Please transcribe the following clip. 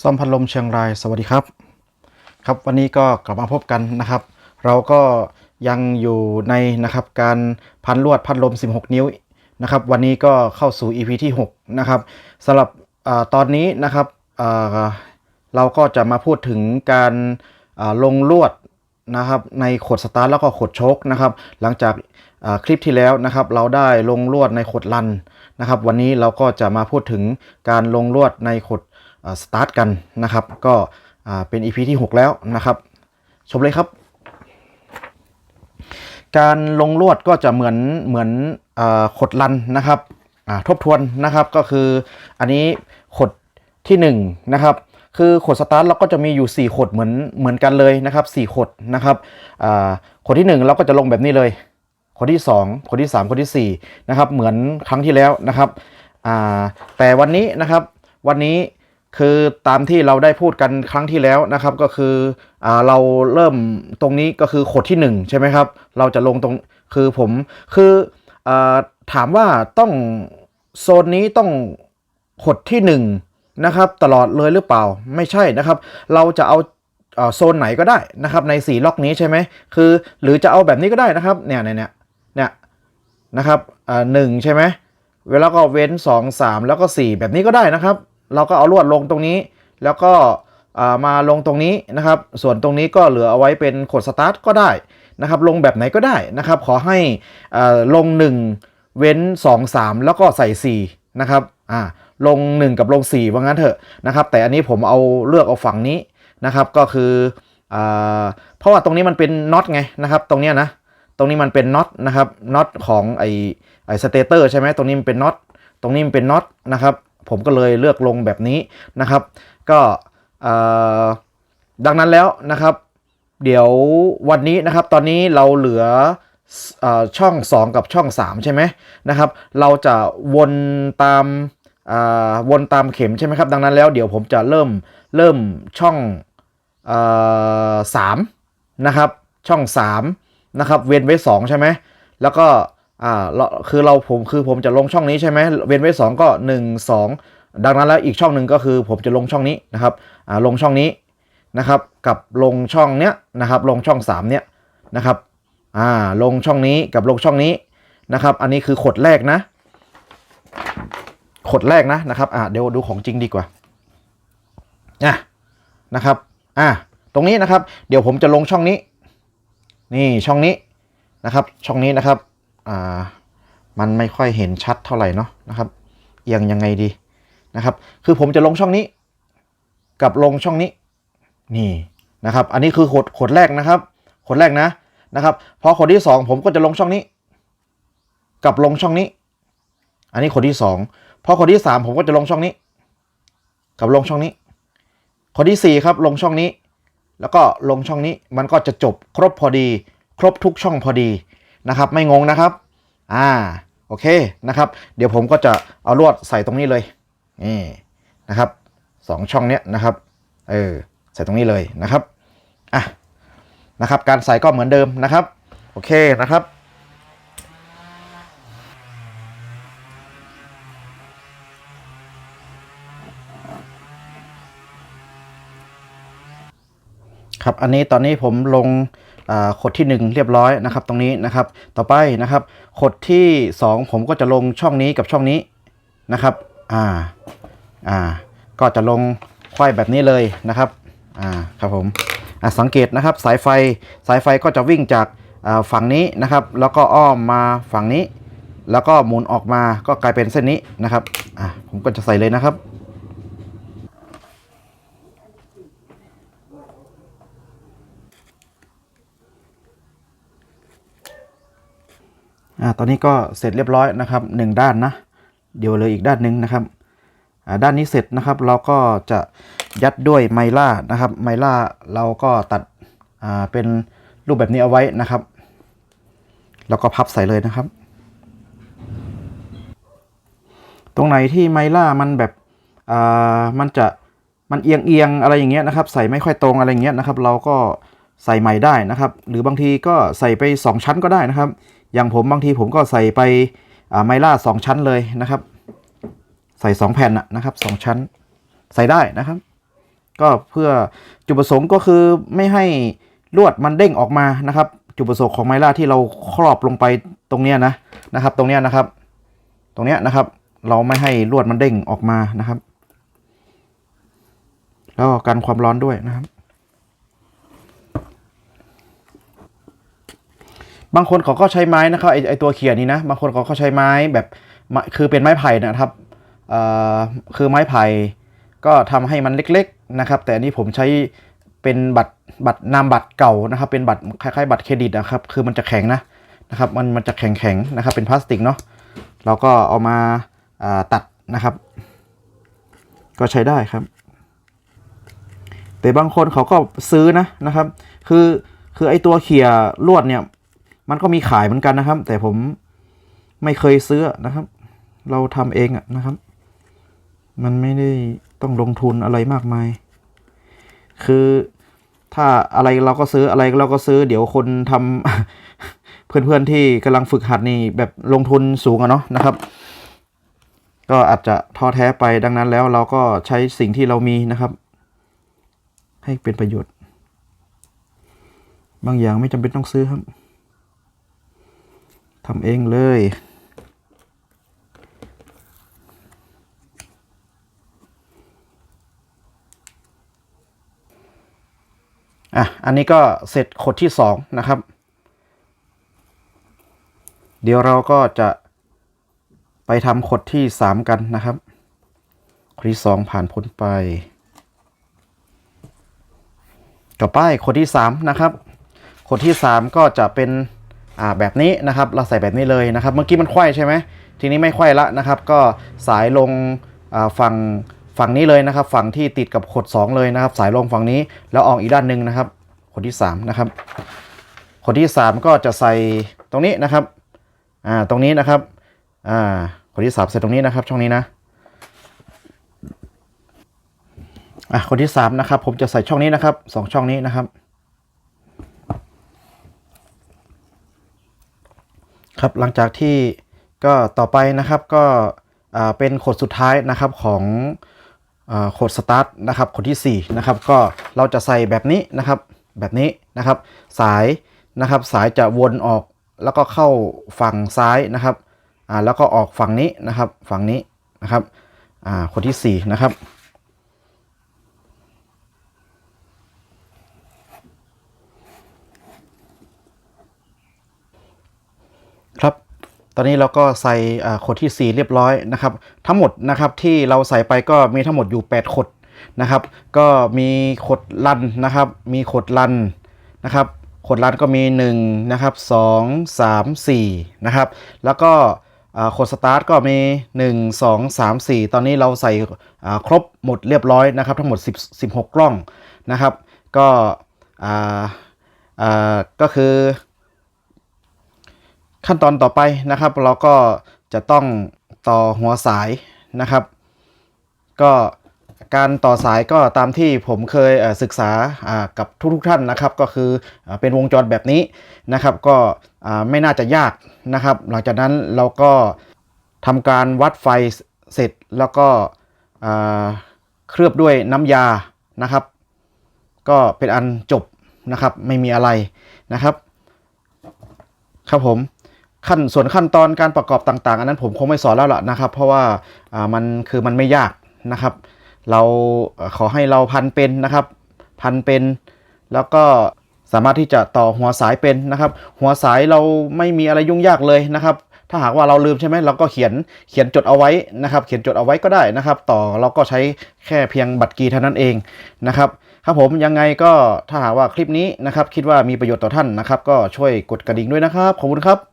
ซ่อมพัดลมเชียงรายสวัสดีครับ ครับวันนี้ก็กลับมาพบกันนะครับ เราก็ยังอยู่ในนะครับการพันลวดพัดลม 16 นิ้วนะครับวันนี้ก็เข้าสู่ EP ที่ 6 นะครับสำหรับอตอนนี้นะครับเราก็จะมาพูดถึงการลงลวดนะครับในขดสตาร์ทแล้วก็ขดโชคนะครับ หลังจาก คลิปที่แล้วนะครับเราได้ลงลวดในขดลันนะครับ วันนี้เราก็จะมาพูดถึงการลงลวดในขดสตาร์ทกันนะครับ ก็เป็น EP ที่ 6 แล้วนะครับ ชมเลยครับ การลงลวดก็จะเหมือนเหมือนอขดลันนะครับทบทวนนะครับก็คืออันนี้ขดที่ 1 นะครับ คือขดสตาร์ทเราก็จะมีอยู่ 4 ขดเหมือนเหมือนกันเลยนะครับ 4 ขดนะครับขดที่ 1 เราก็จะลงแบบนี้เลย ขดที่2ขดที่3ขดที่4นะครับเหมือนครั้งที่แล้วนะครับแต่วันนี้นะครับวันนี้คือตามที่เราได้พูดกันครั้งที่แล้วนะครับก็คืออเราเริ่มตรงนี้ก็คือขดที่ 1 ใช่ไหมครับ เราจะลงตรงคือผมคืออถามว่าต้องโซนนี้ต้องขดที่ 1 นะครับ ตลอดเลยหรือเปล่าไม่ใช่นะครับ เราจะเอาโซนไหนก็ได้นะครับใน 4 ล็อกนี้ใช่ไหมคือ หรือจะเอาแบบนี้ก็ได้นะครับเนี่ยเนี่ย นะครับอ่าหนึ่งใช่ไหมเวลาก็เว้น 2 3 แล้วก็ 4 แบบนี้ก็ได้นะครับ เราก็เอาลวดลงตรงนี้ แล้วก็อ่ามาลงตรงนี้นะครับ ส่วนตรงนี้ก็เหลือเอาไว้เป็นขดสตาร์ทก็ได้นะครับ ลงแบบไหนก็ได้นะครับ ขอให้อ่าลง 1 เว้น 2 3 แล้วก็ใส่ 4 นะครับอ่าลง 1 กับลง 4 ว่างั้นเถอะนะครับ แต่อันนี้ผมเอาเลือกเอาฝั่งนี้นะครับ ก็คืออ่าเพราะว่าตรงนี้มันเป็นน็อตไงนะครับ ตรงเนี้ยนะ ตรงนี้มันเป็นน็อตนะครับน็อตของไอไอสเตเตอร์ใช่ไหมตรงนี้มันเป็นน็อตตรงนี้มันเป็นน็อตนะครับผมก็เลยเลือกลงแบบนี้นะครับ ก็ดังนั้นแล้วนะครับ เดี๋ยววันนี้นะครับ ตอนนี้เราเหลือออช่อง 2 กับช่อง 3 ใช่ไหมนะครับ เราจะวนตามาวนตามเข็มใช่ไหมครับ ดังนั้นแล้วเดี๋ยวผมจะเริ่มเริ่มช่องอ่อสามนะครับ ช่อง 3 นะครับ เว้นไว้ 2 ใช่ไหมแล้วก็อ่าเราคือเราผมคือผมจะลงช่องนี้ใช่ไหมเว้นไว้ 2 ก็ 1 2 ดังนั้นแล้วอีกช่องหนึ่งก็คือผมจะลงช่องนี้นะครับอ่าลงช่องนี้นะครับ กับลงช่องเนี้ยนะครับ ลงช่อง 3 เนี้ยนะครับอ่าลงช่องนี้กับลงช่องนี้นะครับ อันนี้คือขดแรกนะ ขดแรกนะนะครับอ่าเดี๋ยวดูของจริงดีกว่าอะนะครับอ่าตรงนี้นะครับ เดี๋ยวผมจะลงช่องนี้ นี่ช่องนี้นะครับ ช่องนี้นะครับอ่ามันไม่ค่อยเห็นชัดเท่าไหร่เนาะนะครับเอียงยังไงดีนะครับ คือผมจะลงช่องนี้ กับลงช่องนี้นี่นะครับ อันนี้คือขดขดแรกนะครับขดแรกนะนะครับพอขดที่สองผมก็จะลงช่องนี้ กับลงช่องนี้ อันนี้ขดที่สองพอขดที่สามผมก็จะลงช่องนี้ กับลงช่องนี้ขดที่สี่ครับลงช่องนี้ แล้วก็ลงช่องนี้มันก็จะจบครบพอดี ครบทุกช่องพอดีนะครับ ไม่งงนะครับอ่าโอเคนะครับ เดี๋ยวผมก็จะเอาลวดใส่ตรงนี้เลยนี่นะครับสองช่องเนี้ยนะครับเออใส่ตรงนี้เลยนะครับอะนะครับ การใส่ก็เหมือนเดิมนะครับ โอเคนะครับ ครับอันนี้ตอนนี้ผมลงขดที่ 1 เรียบร้อยนะครับ ตรงนี้นะครับ ต่อไปนะครับขดที่ 2 ผมก็จะลงช่องนี้กับช่องนี้นะครับอ่าอ่าก็จะลงไขว้แบบนี้เลยนะครับอ่าครับผมอ่าสังเกตนะครับสายไฟสายไฟก็จะวิ่งจากฝั่งนี้นะครับ แล้วก็อ้อมมาฝั่งนี้ แล้วก็หมุนออกมาก็กลายเป็นเส้นนี้นะครับอ่าผมก็จะใส่เลยนะครับ อ่าตอนนี้ก็เสร็จเรียบร้อยนะครับหนึ่งด้านนะ เดี๋ยวเลยอีกด้านหนึ่งนะครับอ่าด้านนี้เสร็จนะครับ เราก็จะยัดด้วยไมล่านะครับ ไมล่าเราก็ตัดอ่าเป็นรูปแบบนี้เอาไว้นะครับ แล้วก็พับใส่เลยนะครับ ตรงไหนที่ไมล่ามันแบบอ่ามันจะมันเอียงเอียงอะไรอย่างเงี้ยนะครับ ใส่ไม่ค่อยตรงอะไรอย่างเงี้ยนะครับ เราก็ ใส่ใหม่ได้นะครับ หรือบางทีก็ใส่ไป 2 ชั้นก็ได้นะครับ อย่างผมบางทีผมก็ใส่ไปไมล่าสองชั้นเลยนะครับ ใส่ 2 แผ่นนะนะครับ 2 ชั้นใส่ได้นะครับ ก็เพื่อจุดประสงค์ก็คือไม่ให้ลวดมันเด้งออกมานะครับ จุดประสงค์ของไมล่าที่เราครอบลงไปตรงเนี้ยนะนะครับ ตรงเนี้ยนะครับ ตรงเนี้ยนะครับ เราไม่ให้ลวดมันเด้งออกมานะครับ แล้วกันความร้อนด้วยนะครับ บางคนเขาก็ใช้ไม้นะครับไอไอตัวเขียนนี้นะ บางคนเขาก็ใช้ไม้แบบคือเป็นไม้ไผ่นะครับคือไม้ไผ่ก็ทำให้มันเล็กๆนะครับ แต่อันนี้ผมใช้เป็นบัตรบัตรนามบัตรเก่านะครับ เป็นบัตรคล้ายๆ บัตรเครดิตนะครับ คือมันจะแข็งนะนะครับ มันมันจะแข็งๆนะครับ เป็นพลาสติกเนาะเราก็เอามาาตัดนะครับ ก็ใช้ได้ครับ แต่บางคนเขาก็ซื้อนะนะครับ คือคือไอตัวเขี่ยลวดเนี่ย มันก็มีขายเหมือนกันนะครับ แต่ผมไม่เคยซื้อนะครับ เราทำเองอะนะครับ มันไม่ได้ต้องลงทุนอะไรมากมาย คือถ้าอะไรเราก็ซื้ออะไรเราก็ซื้อ เดี๋ยวคนทำเพื่อนๆที่กำลังฝึกหัดนี่แบบลงทุนสูงอะเนาะนะครับ ก็อาจจะท้อแท้ไปดังนั้นแล้วเราก็ใช้สิ่งที่เรามีนะครับ ให้เป็นประโยชน์ บางอย่างไม่จำเป็นต้องซื้อครับำเองเลย อะ อันนี้ก็เสร็จขดที่สองนะครับ เดี๋ยวเราก็จะไปทำขดที่สามกันนะครับขดที่สองผ่านพ้นไป ต่อไปขดที่สามนะครับขดที่สามก็จะเป็น อ่าแบบนี้นะครับเราใส่แบบนี้เลยนะครับเมื่อกี้มันไขว้ใช่ไหมทีนี้ไม่ไขว้ละนะครับ ก็สายลงอ่าฝั่งฝั่งนี้เลยนะครับ ฝั่งที่ติดกับขด 2 เลยนะครับ สายลงฝั่งนี้แล้วออกอีกด้านหนึ่งนะครับขดที่3นะครับขดที่ 3 ก็จะใส่ตรงนี้นะครับอ่าตรงนี้นะครับอ่าขดที่3ใส่ตรงนี้นะครับช่องนี้นะอะขดที่3นะครับผมจะใส่ช่องนี้นะครับสองช่องนี้นะครับ ครับหลังจากที่ก็ต่อไปนะครับก็เป็นขดสุดท้ายนะครับของขดสตาร์ทนะครับขดที่4นะครับก็เราจะใส่แบบนี้นะครับแบบนี้นะครับ สายนะครับสายจะวนออกแล้วก็เข้าฝั่งซ้ายนะครับอ่าแล้วก็ออกฝั่งนี้นะครับฝั่งนี้นะครับอ่าขดที่4นะครับ ตอนนี้เราก็ใส่ขดที่ 4 เรียบร้อยนะครับ ทั้งหมดนะครับที่เราใส่ไปก็มีทั้งหมดอยู่ 8 ขดนะครับ ก็มีขดลันนะครับ มีขดลันนะครับ ขดลันก็มี1นะครับ2 3 4นะครับ แล้วก็ขดสตาร์ทก็มี 1 2 3 4 ตอนนี้เราใส่ครบหมดเรียบร้อยนะครับ ทั้งหมด 10 16 กล้องนะครับ ก็ก็คือ ขั้นตอนต่อไปนะครับ เราก็จะต้องต่อหัวสายนะครับ ก็การต่อสายก็ตามที่ผมเคยศึกษากับทุกๆท่านนะครับ ก็คือเป็นวงจรแบบนี้นะครับ ก็ไม่น่าจะยากนะครับ หลังจากนั้นเราก็ทำการวัดไฟเสร็จแล้วก็เคลือบด้วยน้ำยานะครับ ก็เป็นอันจบนะครับไม่มีอะไรนะครับ ครับผม ขั้นส่วนขั้นตอนการประกอบต่าง ๆ อันนั้นผมคงไม่สอนแล้วล่ะนะครับ เพราะว่าอ่ามันคือมันไม่ยากนะครับ เราขอให้เราพันเป็นนะครับ พันเป็น แล้วก็สามารถที่จะต่อหัวสายเป็นนะครับ หัวสายเราไม่มีอะไรยุ่งยากเลยนะครับ ถ้าหากว่าเราลืมใช่ไหมเราก็เขียนเขียนจดเอาไว้นะครับ เขียนจดเอาไว้ก็ได้นะครับ ต่อเราก็ใช้แค่เพียงบัตรกีเท่านั้นเองนะครับครับผมยังไงก็ถ้าหากว่าคลิปนี้นะครับ คิดว่ามีประโยชน์ต่อท่านนะครับ ก็ช่วยกดกระดิ่งด้วยนะครับ ขอบคุณครับ